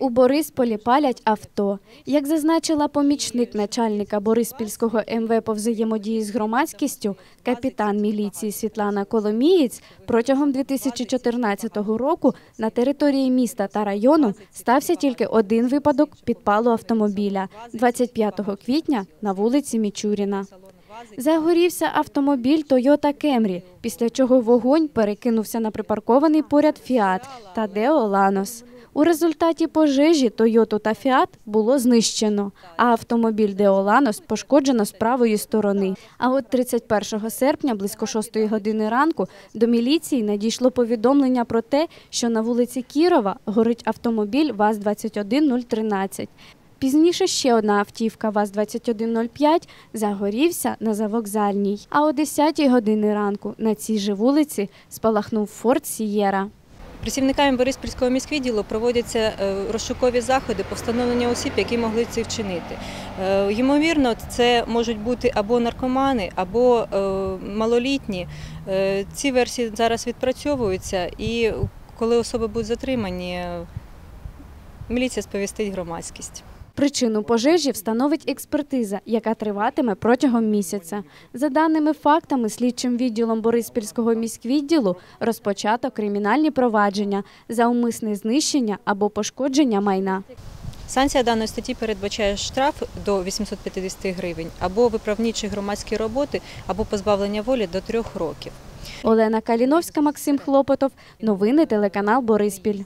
У Борисполі палять авто. Як зазначила помічник начальника Бориспільського МВ по взаємодії з громадськістю, капітан міліції Світлана Коломієць, протягом 2014 року на території міста та району стався тільки один випадок підпалу автомобіля 25 квітня на вулиці Мічуріна. Загорівся автомобіль Toyota Camry, після чого вогонь перекинувся на припаркований поряд Fiat та Deo Lanos. У результаті пожежі Toyota та Fiat було знищено, а автомобіль Lanos пошкоджено з правої сторони. А от 31 серпня, близько 6 години ранку, до міліції надійшло повідомлення про те, що на вулиці Кірова горить автомобіль ВАЗ-21013. Пізніше ще одна автівка ВАЗ-2105 загорівся на завокзальній. А о 10 години ранку на цій же вулиці спалахнув Форд Сієра. Працівниками Бориспільського міськвідділу проводяться е, розшукові заходи по встановленню осіб, які могли це вчинити. Е, Ймовірно, це можуть бути або наркомани, або е, малолітні. Ці версії зараз відпрацьовуються, і коли особи будуть затримані, міліція сповістить громадськість. Причину пожежі встановить експертиза, яка триватиме протягом місяця. За даними фактами, слідчим відділом Бориспільського міськвідділу розпочато кримінальні провадження за умисне знищення або пошкодження майна. Санкція даної статті передбачає штраф до 850 гривень, або виправні чи громадські роботи, або позбавлення волі до трьох років. Олена Каліновська, Максим Хлопотов. Новини телеканал Бориспіль.